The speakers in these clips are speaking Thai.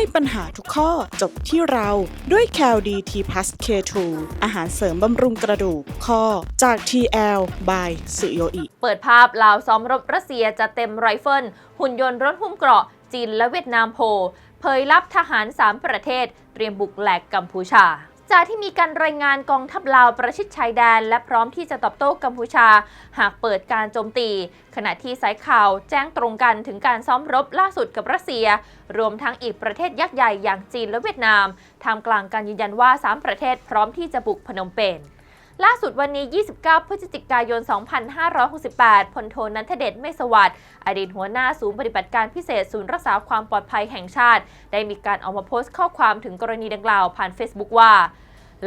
ให้ปัญหาทุกข้อจบที่เราด้วย c a l d t p l u s K2 อาหารเสริมบำรุงกระดูกข้อจาก TL by สุโยอิ เปิดภาพลาวซ้อมรบรัสเซียจะเต็มไรเฟิล หุ่นยนต์รถหุ้มเกราะจีนและเวียดนามโพเผยลับทหาร 3 ประเทศ เตรียมบุกแหลกกัมพูชา จากที่มีการรายงานกองทัพลาวประชิดชายแดน และพร้อมที่จะตอบโต้กัมพูชา หากเปิดการโจมตี ขณะที่สายข่าวแจ้งตรงกันถึงการซ้อมรบล่าสุดกับรัสเซีย รวมทั้งอีกประเทศยักษ์ใหญ่อย่างจีนและเวียดนามท่ามกลางการยืนยันว่า 3 ประเทศพร้อมที่จะบุกพนมเปญ ล่าสุดวันนี้ 29 พฤศจิกายน 2568 พลโทนันทเดชไม่สวัสดิ์อดีตหัวหน้าศูนย์ปฏิบัติการพิเศษศูนย์รักษาความปลอดภัยแห่งชาติ ได้มีการออกมาโพสต์ข้อความถึงกรณีดังกล่าวผ่าน Facebook ว่า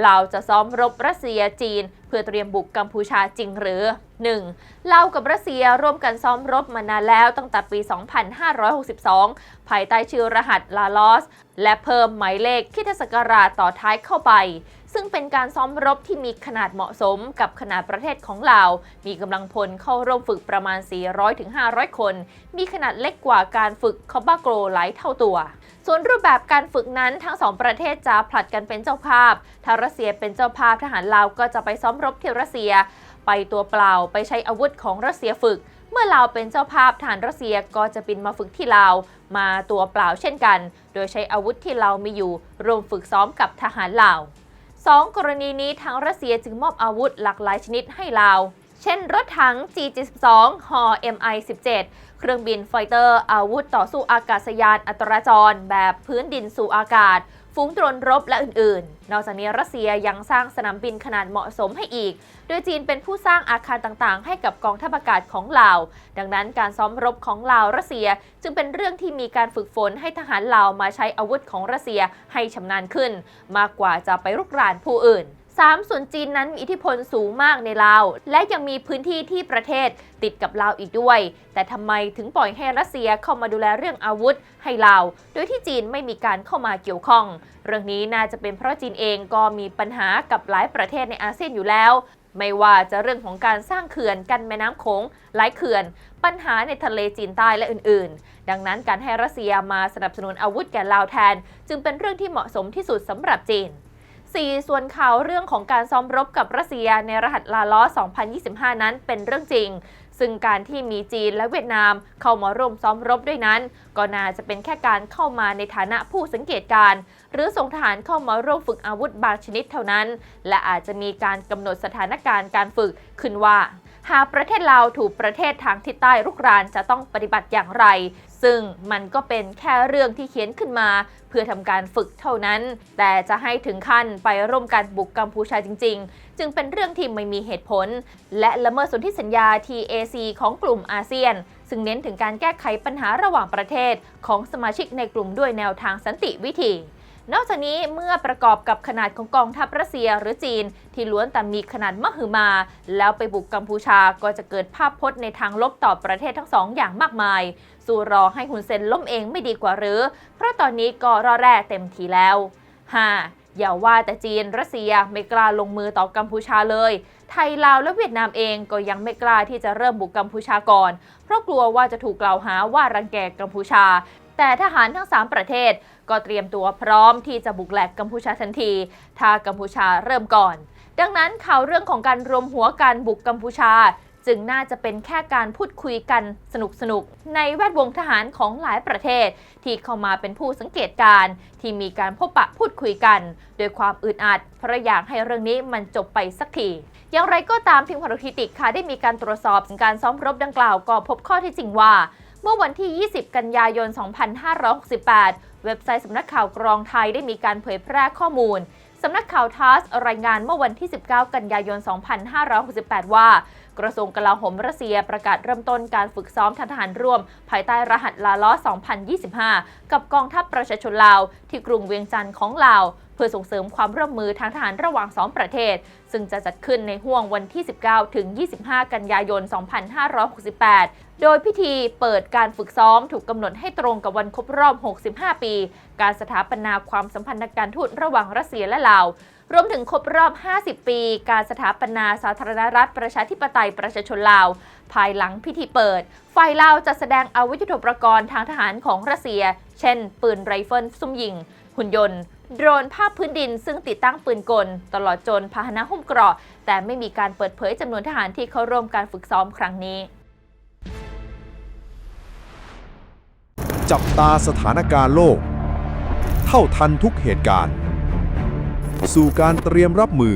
เราจะซ้อมรบรัสเซียจีน เพื่อเตรียมบุกกัมพูชาจริงหรือ 1. เรากับรัสเซียร่วมกันซ้อมรบมานานแล้วตั้งแต่ปี 2562 ภายใต้ชื่อรหัสลาลอส และเพิ่มหมายเลขคริดศักราชต่อท้ายเข้าไป ซึ่งเป็นการซ้อมรบที่มีขนาดเหมาะสมกับขนาดประเทศของเรามีกำลังพลเข้าร่วมฝึกประมาณ 400-500 คน มีขนาดเล็กกว่าการฝึกคอบาโกรหลายเท่าตัว ส่วนรูปแบบการฝึกนั้นทั้งสองประเทศจะผลัดกันเป็นเจ้าภาพ ถ้ารัสเซียเป็นเจ้าภาพทหารลาวก็จะไปซ้อมรบที่รัสเซีย ไปตัวเปล่าไปใช้อาวุธของรัสเซียฝึกเมื่อลาวเป็นเจ้าภาพทหารรัสเซียก็จะบินมาฝึกที่ลาว มาตัวเปล่าเช่นกัน โดยใช้อาวุธที่เรามีอยู่รวมฝึกซ้อมกับทหารลาว สองกรณีนี้ทางรัสเซียจึงมอบอาวุธหลากหลายชนิดให้ลาว เช่น รถถัง G72 ฮอ MI17 เครื่องบินไฟเตอร์ อาวุธต่อสู้อากาศยานอัตราจร แบบพื้นดินสู่อากาศ ฝูงโดรนรบและอื่นๆ นอกจากนี้รัสเซียยังสร้างสนามบินขนาดเหมาะสมให้อีก โดยจีนเป็นผู้สร้างอาคารต่างๆ ให้กับกองทัพอากาศของลาว ดังนั้นการซ้อมรบของลาวรัสเซียจึงเป็นเรื่องที่มีการฝึกฝนให้ทหารลาวมาใช้อาวุธของรัสเซียให้ชำนาญขึ้น มากกว่าจะไปรุกรานผู้อื่น 3. ส่วนจีนนั้นมีอิทธิพลสูงมากในลาว และยังมีพื้นที่ที่ประเทศติดกับลาวอีกด้วย แต่ทำไมถึงปล่อยให้รัสเซียเข้ามาดูแลเรื่องอาวุธให้ลาว โดยที่จีนไม่มีการเข้ามาเกี่ยวข้อง เรื่องนี้น่าจะเป็นเพราะจีนเองก็มีปัญหากับหลายประเทศในอาเซียนอยู่แล้ว ไม่ว่าจะเรื่องของการสร้างเขื่อนกันแม่น้ำโขงหลายเขื่อน ปัญหาในทะเลจีนใต้และอื่น ๆ ดังนั้นการให้รัสเซียมาสนับสนุนอาวุธแก่ลาวแทน จึงเป็นเรื่องที่เหมาะสมที่สุดสำหรับจีน 4. ส่วนข่าวเรื่องของการซ้อมรบกับรัสเซียในรหัสลาล้อ 2025 นั้นเป็นเรื่องจริง ซึ่งการที่มีจีนและเวียดนามเข้ามาร่วมซ้อมรบด้วยนั้น ก็น่าจะเป็นแค่การเข้ามาในฐานะผู้สังเกตการณ์หรือส่งทหารเข้ามาร่วมฝึกอาวุธบางชนิดเท่านั้น และอาจจะมีการกำหนดสถานการณ์การฝึกขึ้นว่า หากประเทศลาวถูกประเทศทางทิศใต้รุกรานจะต้องปฏิบัติอย่างไร ซึ่งมันก็เป็นแค่เรื่องที่เขียนขึ้นมา เพื่อทำการฝึกเท่านั้น แต่จะให้ถึงขั้นไปร่วมกันบุกกัมพูชาจริง ๆ จึงเป็นเรื่องที่ไม่มีเหตุผล และละเมิดสนธิสัญญา TAC ของกลุ่มอาเซียน ซึ่งเน้นถึงการแก้ไขปัญหาระหว่างประเทศของสมาชิกในกลุ่มด้วยแนวทางสันติวิธี นอกจากนี้เมื่อประกอบกับขนาดของกองทัพรัสเซียหรือจีน ที่ล้วนแต่มีขนาดมหึมา แล้วไปบุกกัมพูชาก็จะเกิดภาพพจน์ในทางลบต่อประเทศทั้งสองอย่างมากมาย สู่รอให้หุนเซนล้มเองไม่ดีกว่าหรือ เพราะตอนนี้ก็รอแร่เต็มทีแล้ว 5. อย่าว่าแต่จีนรัสเซียไม่กล้าลงมือต่อกัมพูชาเลย ไทยลาวและเวียดนามเองก็ยังไม่กล้าที่จะเริ่มบุกกัมพูชาก่อน เพราะกลัวว่าจะถูกกล่าวหาว่ารังแกกัมพูชา แต่ทหารทั้ง 3 ประเทศ ก็เตรียมตัวพร้อมที่จะบุกแหลกกัมพูชาทันที ถ้ากัมพูชาเริ่มก่อน ดังนั้นข่าวเรื่องของการรวมหัวกันบุกกัมพูชา จึงน่าจะเป็นแค่การพูดคุยกันสนุกๆในแวดวงทหารของหลายประเทศ ที่เข้ามาเป็นผู้สังเกตการ์ที่มีการพบปะพูดคุยกัน โดยความอึดอัดเพราะอยากให้เรื่องนี้มันจบไปสักทีอย่างไรก็ตามทีมข่าวทิติกค่ะได้มีการตรวจสอบการซ้อมรบดังกล่าวก็พบข้อที่จริงว่า เมื่อวันที่ 20 กันยายน 2568 เว็บไซต์สำนักข่าวกรองไทยได้มีการเผยแพร่ข้อมูลสำนักข่าวทัสรายงานเมื่อวันที่ 19 กันยายน 2568 ว่า กระทรวงกลาโหมรัสเซียประกาศเริ่มต้นการฝึกซ้อมทหารร่วม ภายใต้รหัสลาล้อ 2025 กับกองทัพประชาชนลาว ที่กรุงเวียงจันทร์ของลาว พื่อส่งเสริมความร่วมมือทางทหารระหว่าง 2 ประเทศ ซึ่งจะจัดขึ้นในห่วงวันที่ 19 ถึง 25 กันยายน 2568 โดยพิธีเปิดการฝึกซ้อมถูกกำหนดให้ตรงกับวันครบรอบ 65 ปี การสถาปนาความสัมพันธ์ทางการทูตระหว่างรัสเซียและลาวรวมถึงครบรอบ 50 ปี การสถาปนาสาธารณรัฐประชาธิปไตยประชาชนลาว ภายหลังพิธีเปิด ฝ่ายลาวจะแสดงอาวุธยุทโธปกรณ์ทางทหารของรัสเซีย เช่น ปืนไรเฟิลซุ่มยิง หุ่นยนต์ โดรนภาพพื้นดินซึ่งติดตั้งปืนกล ตลอดจนพาหนะหุ้มเกราะ แต่ไม่มีการเปิดเผยจำนวนทหารที่เข้าร่วมการฝึกซ้อมครั้งนี้ จับตาสถานการณ์โลก เท่าทันทุกเหตุการณ์ สู่การเตรียมรับมือ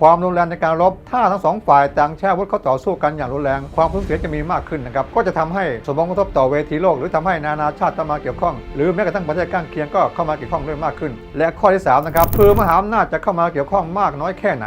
ความรุนแรงในการรบ ถ้าทั้งสองฝ่ายต่างแช่วุธเข้าต่อสู้กันอย่างรุนแรง ความสูญเสียจะมีมากขึ้นนะครับ ก็จะทำให้สมองกระทบต่อเวทีโลก หรือทำให้นานาชาติตามาเกี่ยวข้อง หรือแม้กระทั่งประเทศข้างเคียงก็เข้ามาเกี่ยวข้องด้วยมากขึ้น และข้อที่สามนะครับคือมหาอำนาจจะเข้ามาเกี่ยวข้องมากน้อยแค่ไหน